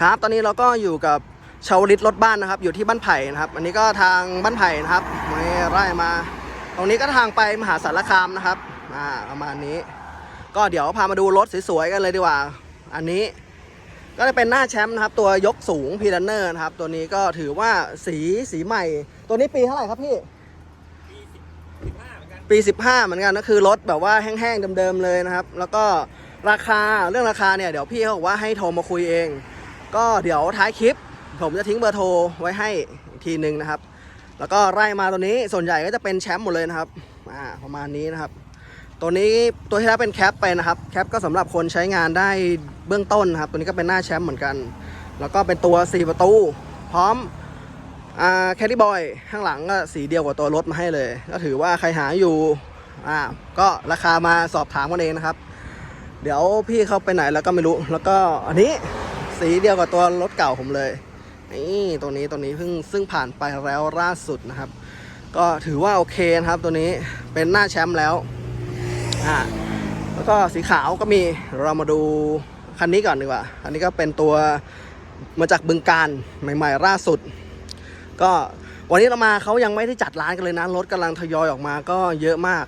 ครับ ตอนนี้เราก็อยู่กับชาวลิตรถบ้านนะครับ อยู่ที่บ้านไผ่นะครับ อันนี้ก็ทางบ้านไผ่นะครับไม่ไล่มา ตรงนี้ก็ทางไปมหาสารคามนะครับอ่าประมาณนี้ ก็เดี๋ยวพามาดูรถสวยๆกันเลยดีกว่า อันนี้ก็จะเป็นหน้าแชมป์นะครับ ตัวยกสูงพีรันเนอร์นะครับ ตัวนี้ก็ถือว่าสีสีใหม่ ตัวนี้ปีเท่าไหร่ครับพี่ ปี 15 เหมือนกันก็คือรถแบบว่าแห้งๆเดิมๆเลยนะครับ แล้วก็ราคาเรื่องราคาเนี่ยเดี๋ยวพี่เขาบอกว่าให้โทรมาคุยเอง ก็เดี๋ยวท้ายคลิป ผมจะทิ้งเบอร์โทรไว้ให้อีกทีหนึ่งนะครับ แล้วก็ไล่มาตัวนี้ส่วนใหญ่ก็จะเป็นแชมป์หมดเลยนะครับอ่าประมาณนี้นะครับ ตัวนี้ตัวที่แล้วเป็นแคปไปนะครับแคปก็สำหรับคนใช้งานได้เบื้องต้นนะครับ ตัวนี้ก็เป็นหน้าแชมป์เหมือนกัน แล้วก็เป็นตัว 4 ประตู พร้อมอแคดดี้บอยข้างหลังก็สีเดียวกับตัวรถมาให้เลย ก็ถือว่าใครหาอยู่อ่าก็ราคามาสอบถามกันเองนะครับ เดี๋ยวพี่เขาไปไหนแล้วก็ไม่รู้แล้วก็อันนี้ สีเดียวกับตัวรถเก่าผมเลย นี่ตัวนี้ตัวนี้เพิ่งซึ่งผ่านไปแล้วล่าสุดนะครับ ก็ถือว่าโอเคนะครับตัวนี้เป็นหน้าแชมป์แล้วอ่าแล้วก็สีขาวก็มีเรามาดูคันนี้ก่อนดีกว่า อันนี้ก็เป็นตัวมาจากบึงการใหม่ๆล่าสุด ก็วันนี้เรามาเขายังไม่ได้จัดร้านกันเลยนะรถกำลังทยอยออกมาก็เยอะมาก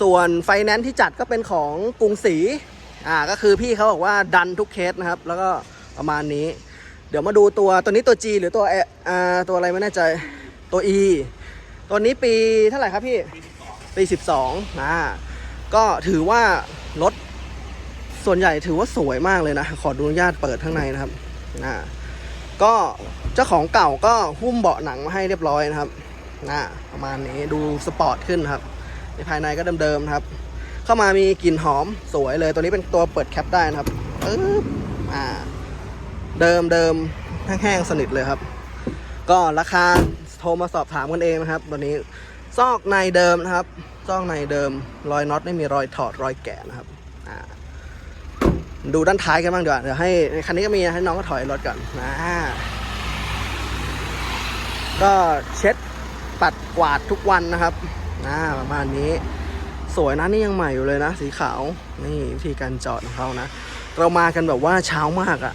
ส่วนไฟแนนซ์ที่จัดก็เป็นของกรุงศรีอ่าก็คือพี่เขาบอกว่าดันทุกเคสนะครับ แล้วก็ ประมาณนี้ เดี๋ยวมาดูตัวตัวนี้ตัว G หรือตัว A อ่าตัวอะไรไม่แน่ใจตัว E ตัวนี้ปีเท่าไหร่ครับพี่ปี 12อ่าก็ถือว่ารถส่วนใหญ่ถือว่าสวยมากเลยนะ ขอดูอนุญาตเปิดข้างในนะครับอ่าก็เจ้าของเก่าก็หุ้มเบาะหนังมาให้เรียบร้อยนะครับอ่าประมาณนี้ดูสปอร์ตขึ้นครับ ในภายในก็เดิมๆครับ เข้ามามีกลิ่นหอมสวยเลยตัวนี้เป็นตัวเปิดแคปได้นะครับปึ๊บอ่า เดิมเดิมแห้งๆสนิทเลยครับ ก็ราคาโทรมาสอบถามกันเองนะครับตัวนี้ซอกในเดิมนะครับซอกในเดิมรอยน็อตไม่มีรอยถอดรอยแกะนะครับดูด้านท้ายกันบ้างดีกว่าเดี๋ยวให้คันนี้ก็มีให้น้องก็ถอยรถก่อนนะก็เช็ดปัดกวาดทุกวันนะครับอ่าประมาณนี้ สวยนะนี่ยังใหม่อยู่เลยนะ สีขาว นี่วิธีการจอดของเขานะ เรามากันแบบว่าเช้ามากอะ่ะ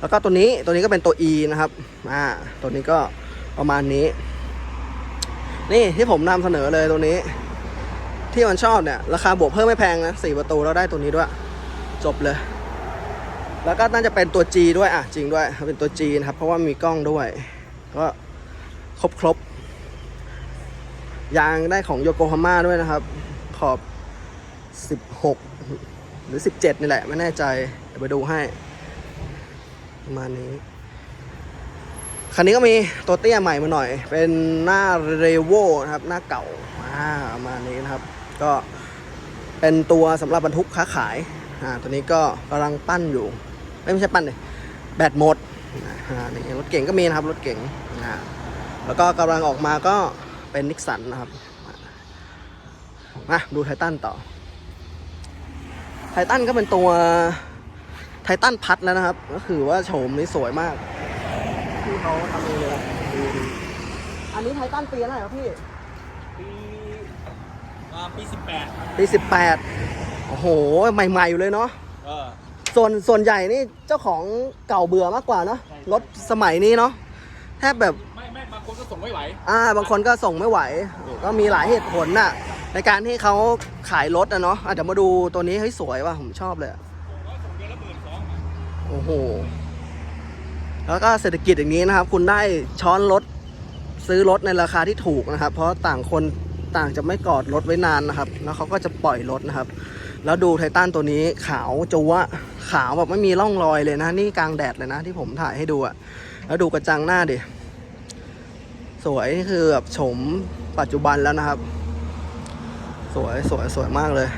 แล้วก็ตัวนี้ตัวนี้ก็เป็นตัว E นะครับอ่าตัวนี้ก็ประมาณนี้ นี่ที่ผมนำเสนอเลยตัวนี้ ที่มันชอบเนี่ย ราคาบวกเพิ่มไม่แพงนะสี่ประตูแล้วได้ตัวนี้ด้วย จบเลย แล้วก็น่าจะเป็นตัว G ด้วยอะจริงด้วยเป็นตัว G นะครับ เพราะว่ามีกล้องด้วยก็ครบครบยางได้ของโยโกฮาม่าด้วยนะครับ ขอบ 16 หรือ 17 นี่แหละ ไม่แน่ใจเดี๋ยวไปดูให้ ประมาณนี้ คันนี้ก็มีตัวเตี้ยใหม่มาหน่อย เป็นหน้าเรโวนะครับ หน้าเก่าอ่าประมาณนี้นะครับ ก็เป็นตัวสำหรับบรรทุกค้าขายอ่าตัวนี้ก็กำลังปั้นอยู่ ไม่ใช่ปั้นเลยแบตหมดอ่านี่รถเก่งก็มีนะครับรถเก่งอ่าแล้วก็กำลังออกมาก็เป็นนิกสันนะครับมาดูไททันต่อไททันก็เป็นตัว ไททันพัดแล้วนะครับ ก็คือว่าโฉมนี้สวยมากที่เขาทำเองเลยนะดูดิอันนี้ไททันปีอะไรครับพี่ ปีอ่าปีสิบแปดปีสิบแปดโอ้โห ใหม่ๆอยู่เลยเนาะเออส่วนส่วนใหญ่นี่เจ้าของเก่าเบื่อมากกว่าเนาะใช่รถสมัยนี้เนาะแทบแบบไม่ไม่บางคนก็ส่งไม่ไหวอ่าบางคนก็ส่งไม่ไหว ก็มีหลายเหตุผลน่ะ ในการที่เขาขายรถอะเนาะอะเดี๋ยวมาดูตัวนี้เฮ้ยสวยว่ะผมชอบเลย โอ้โห แล้วก็เศรษฐกิจอย่างนี้นะครับ คุณได้ช้อนรถซื้อรถในราคาที่ถูกนะครับ เพราะต่างคนต่างจะไม่กอดรถไว้นานนะครับ แล้วเขาก็จะปล่อยรถนะครับ แล้วดูไททันตัวนี้ขาวจัวะขาวแบบไม่มีร่องรอยเลยนะ นี่กลางแดดเลยนะ ที่ผมถ่ายให้ดูอะแล้วดูกระจังหน้าดิ สวยนี่คือแบบโฉมปัจจุบันแล้วนะครับ สวยสวยสวยมากเลย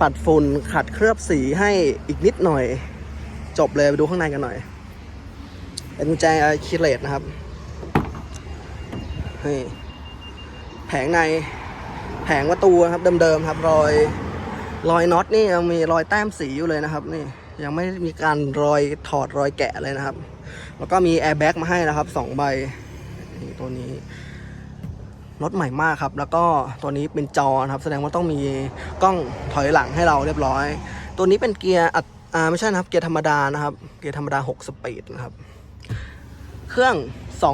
ปัดฝุ่นขัดเคลือบสีให้อีกนิดหน่อย จบเลยไปดูข้างในกันหน่อย เป็นกุญแจคีเลตนะครับนี่แผงในแผงประตูนะครับเดิมๆครับ รอยรอยน็อตนี่ยังมีรอยแต้มสีอยู่เลยนะครับ นี่ยังไม่มีการรอยถอดรอยแกะเลยนะครับ แล้วก็มีแอร์แบ็กมาให้นะครับสองใบนี่ตัวนี้รถใหม่มากครับ แล้วก็ตัวนี้เป็นจอนะครับ แสดงว่าต้องมีกล้องถอยหลังให้เราเรียบร้อย ตัวนี้เป็นเกียร์อัต อ่าไม่ใช่นะครับเกียร์ธรรมดานะครับ เกียร์ธรรมดา 6 สปีดนะครับ เครื่อง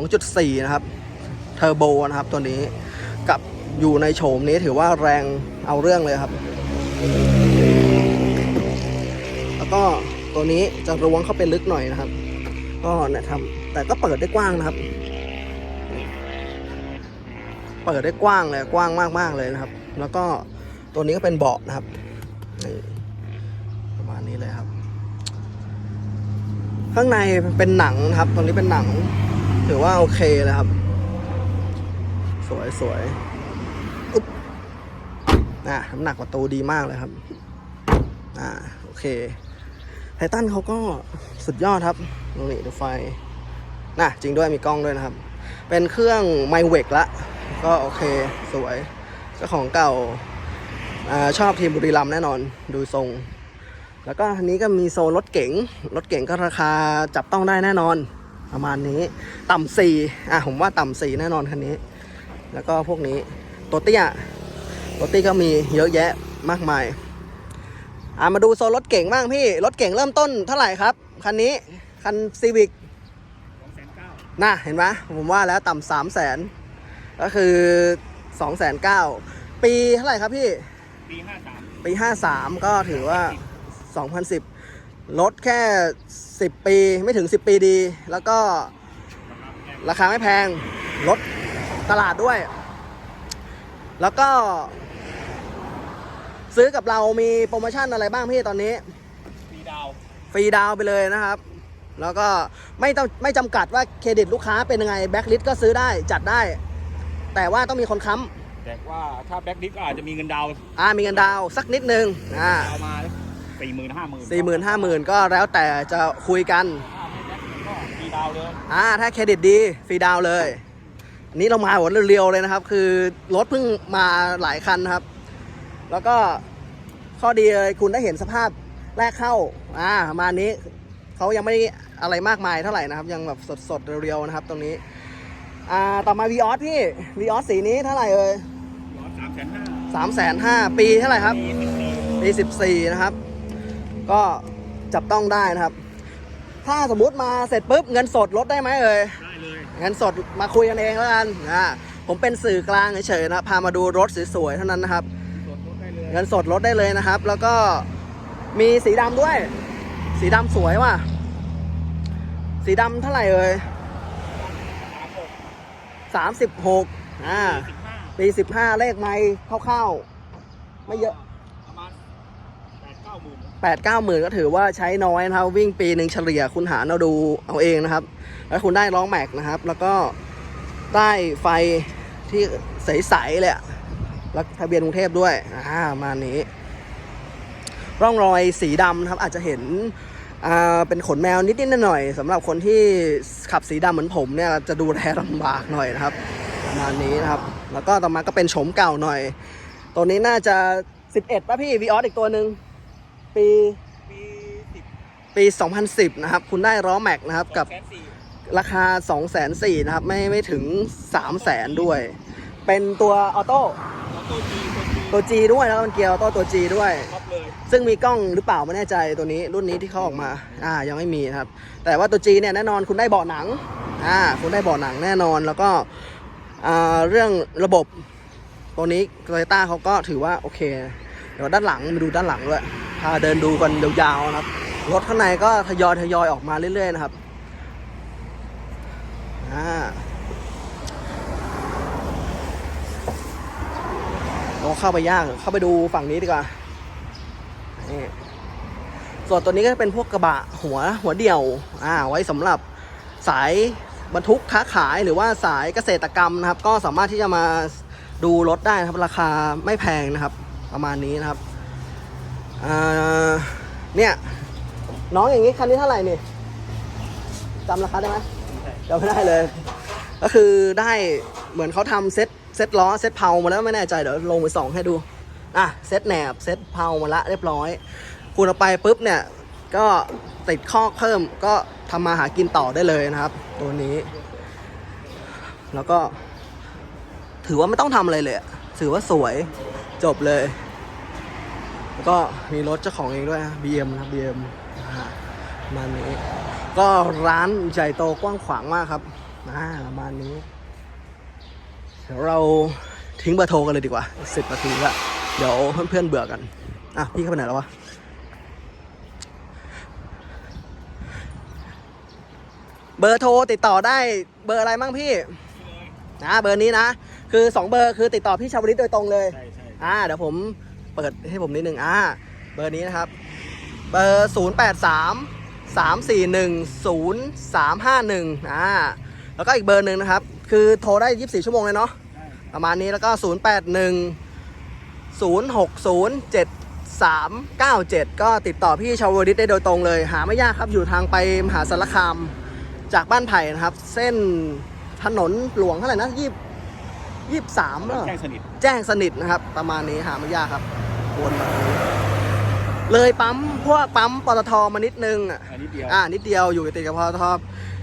2.4 นะครับ เทอร์โบนะครับตัวนี้กับอยู่ในโฉมนี้ถือว่าแรงเอาเรื่องเลยครับ แล้วก็ตัวนี้จะรวงเข้าไปลึกหน่อยนะครับ ก็เนี่ยทำแต่ก็เปิดได้กว้างนะครับ เปิดได้กว้างเลยกว้างมากๆเลยนะครับ แล้วก็ตัวนี้ก็เป็นเบาะนะครับประมาณนี้เลยครับ ข้างในเป็นหนังนะครับ ตรงนี้เป็นหนัง ถือว่าโอเคเลยครับ สวยสวยอุ๊บอะน้ำหนักประตูดีมากเลยครับ อ่า โอเค ไททันเขาก็สุดยอดครับตรงนี้ดูไฟน่ะจริงด้วยมีกล้องด้วยนะครับ เป็นเครื่องไมเวกละ ก็โอเค สวย เจ้าของเก่าอาชอบทีมบุรีรัมย์แน่นอน ดูทรง แล้วก็อันนี้ก็มีโซนรถเก๋ง รถเก๋งก็ราคาจับต้องได้แน่นอน ประมาณนี้ ต่ำสี่อะผมว่าต่ำสี่แน่นอนคันนี้ แล้วก็พวกนี้ตัวเตี้ยตัวเตี้ยก็มีเยอะแยะมากมายอะมาดูโซนรถเก่งบ้างพี่ รถเก่งเริ่มต้นเท่าไหร่ครับ คันนี้ คันซีวิกสองแสนเก้าน่ะเห็นไหมผมว่าแล้วต่ำสามแสนก็คือสองแสนเก้าปีเท่าไหร่ครับพี่ ปีห้าสามปี53ก็ถือว่า 2010ลดแค่ 10 ปีไม่ถึง 10 ปีดี แล้วก็ราคาไม่แพงลดตลาดด้วย แล้วก็ ซื้อกับเรามีโปรโมชั่นอะไรบ้างพี่ตอนนี้ปีดาวฟรีดาวน์ไปเลยนะครับ แล้วก็ไม่ต้องไม่จำกัดว่าเครดิตลูกค้าเป็นยังไงแบ็คลิสก็ซื้อได้จัดได้ แต่ว่าต้องมีคนค้ำแต่ว่าถ้าแบ็กดิฟก็อาจจะมีเงินดาวน์อ่ามีเงินดาวน์สักนิดนึงอ่า เอามา สี่หมื่นห้าหมื่นสี่หมื่นห้าหมื่นก็แล้วแต่จะคุยกันถ้าไม่แบ็กดิฟก็ปีดาวน์เลยอ่าถ้าเครดิตดีฟรีดาวน์เลย อันนี้เรามาหัวเรียวๆเลยนะครับ คือรถเพิ่งมาหลายคันนะครับ แล้วก็ข้อดีเลยคุณได้เห็นสภาพแรกเข้าอ่าประมาณนี้เขายังไม่อะไรมากมายเท่าไหร่นะครับ ยังแบบสดๆเรียวๆนะครับ ตรงนี้อ่าต่อมาวีออสพี่วีออสสีนี้เท่าไหร่เอ่ยร้อยสามแสนห้าสามแสนห้าปีเท่าไหร่ครับ ปีสิบสี่ปี14นะครับ ก็จับต้องได้นะครับ ถ้าสมมุติมาเสร็จปุ๊บเงินสดลดได้ไหมเอ่ยได้เลยเงินสดมาคุยกันเองแล้วกันอ่าผมเป็นสื่อกลางเฉยๆนะพามาดูรถสวยๆเท่านั้นนะครับสดลดได้เลยเงินสดลดได้เลยนะครับ แล้วก็มีสีดำด้วย สีดำสวยว่ะ สีดำเท่าไหร่เอ่ยสามหกสามสิบหกอ่าสิบห้าปีสิบห้าเลขไม่คร่าวๆไม่เยอะ 8ปดเก้าหมื่นก็ถือว่าใช้น้อยนะครับ วิ่งปีหนึ่งเฉลี่ยคุณหารเราดูเอาเองนะครับ แล้วคุณได้ล้อแม็กนะครับ แล้วก็ใต้ไฟที่ใสๆเลยแล้วทะเบียนกรุงเทพด้วยอ่ามานี้ ร่องรอยสีดำครับ อาจจะเห็นอ่าเป็นขนแมวนิดนิดหน่อยสำหรับคนที่ขับสีดำเหมือนผมเนี่ยจะดูแลลำบากหน่อยนะครับประมาณนี้นะครับ แล้วก็ต่อมาก็เป็นโฉมเก่าหน่อย ตัวนี้น่าจะ 11ป่ะพี่วีออสอีกตัวหนึ่ง ปี ปีสิบปี 2010 นะครับ คุณได้ล้อแม็กนะครับกับ แสนสี่ราคา 2 4 0 0 0 0นะครับ ไม่ไม่ถึง 3 0 0 0 0 0 ด้วย เป็นตัวออโต้แล้วตัวจีตัวจีตัว G ด้วยแล้วก็เป็นเกียร์ออโต้ตัว G ด้วย ท็อปเลยซึ่งมีกล้องหรือเปล่าไม่แน่ใจตัวนี้รุ่นนี้ที่เขาออกมา อ่า ยังไม่มีนะครับ แต่ว่าตัว G เนี่ยแน่นอนคุณได้เบาะหนัง อ่า คุณได้เบาะหนังแน่นอนแล้วก็ อ่า เรื่องระบบตัวนี้โตโยต้าเขาก็ถือว่าโอเค เดี๋ยวด้านหลังมาดูด้านหลังด้วย พาเดินดูกันยาวๆนะครับ รถข้างในก็ทยอยทยอยออกมาเรื่อยๆนะครับอ่าเราเข้าไปยากเข้าไปดูฝั่งนี้ดีกว่านี่ส่วนตัวนี้ก็เป็นพวกกระบะหัวหัวเดี่ยว อ่า ไว้สำหรับสายบรรทุกค้าขายหรือว่าสายเกษตรกรรมนะครับ ก็สามารถที่จะมาดูรถได้นะครับ ราคาไม่แพงนะครับ ประมาณนี้นะครับ เนี่ยน้องอย่างนี้คันนี้เท่าไหร่นี่จำราคาได้ไหมจำไม่ได้เลย ก็คือได้เหมือนเขาทำเซ็ตเซ็ตล้อเซ็ตเพามาแล้วไม่แน่ใจเดี๋ยวลงไปส่องให้ดูอะเซ็ตแหนบเซ็ตเพามาละเรียบร้อย คุณเอาไปปุ๊บเนี่ยก็ติดข้อกเพิ่มก็ทำมาหากินต่อได้เลยนะครับ ตัวนี้ แล้วก็ ถือว่าไม่ต้องทำอะไรเลย ถือว่าสวยจบเลย ก็มีรถเจ้าของเองด้วยนะ BM นะ BM ประมาณนี้ ก็ร้านใหญ่โตกว้างขวางมากครับอ่าประมาณนี้ เดี๋ยวเราทิ้งเบอร์โทรกันเลยดีกว่าสิบนาทีละเดี๋ยวเพื่อนๆเบื่อกัน อะ พี่เข้าไปไหนแล้ววะเบอร์โทรติดต่อได้เบอร์อะไรมั่งพี่ นะ เบอร์นี้นะ คือ 2 เบอร์คือติดต่อพี่ชาวลิตโดยตรงเลยใช่ใช่อ่า เดี๋ยวผม เปิดให้ผมนิดนึงอ่าเบอร์นี้นะครับ เบอร์0 8 3 3 4 1 0 3 5 1อ่าแล้วก็อีกเบอร์หนึ่งนะครับ คือโทรได้ 24 ชั่วโมงเลยเนาะประมาณนี้แล้วก็ 0 8 1 0 6 0 7 3 9 7 ก็ติดต่อพี่ชาวลิตได้โดยตรงเลย หาไม่ยากครับอยู่ทางไปมหาสารคามจากบ้านไผ่นะครับ เส้นถนนหลวงเท่าไหร่นะยี่ยี่สามแจ้งสนิทแจ้งสนิทนะครับ ประมาณนี้หาไม่ยากครับ วนมาตรงนี้เลยปั๊มพวกปั๊มปตทมานิดนึงอะอันนี้เดียวอ่านิดเดียวอยู่ติดกับปตท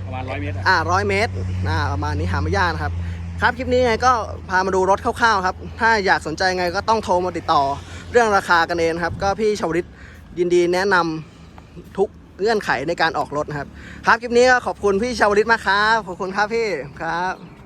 ประมาณร้อยเมตรอะอ่าร้อยเมตรอ่าประมาณนี้หาไม่ยากนะครับ ครับคลิปนี้ไงก็พามาดูรถคร่าวๆครับ ถ้าอยากสนใจไงก็ต้องโทรมาติดต่อ เรื่องราคากันเองครับ ก็พี่ชาวริตยินดีแนะนำทุกเงื่อนไขในการออกรถนะครับ ครับคลิปนี้ก็ขอบคุณพี่ชาวริตมากครับขอบคุณครับพี่ครับ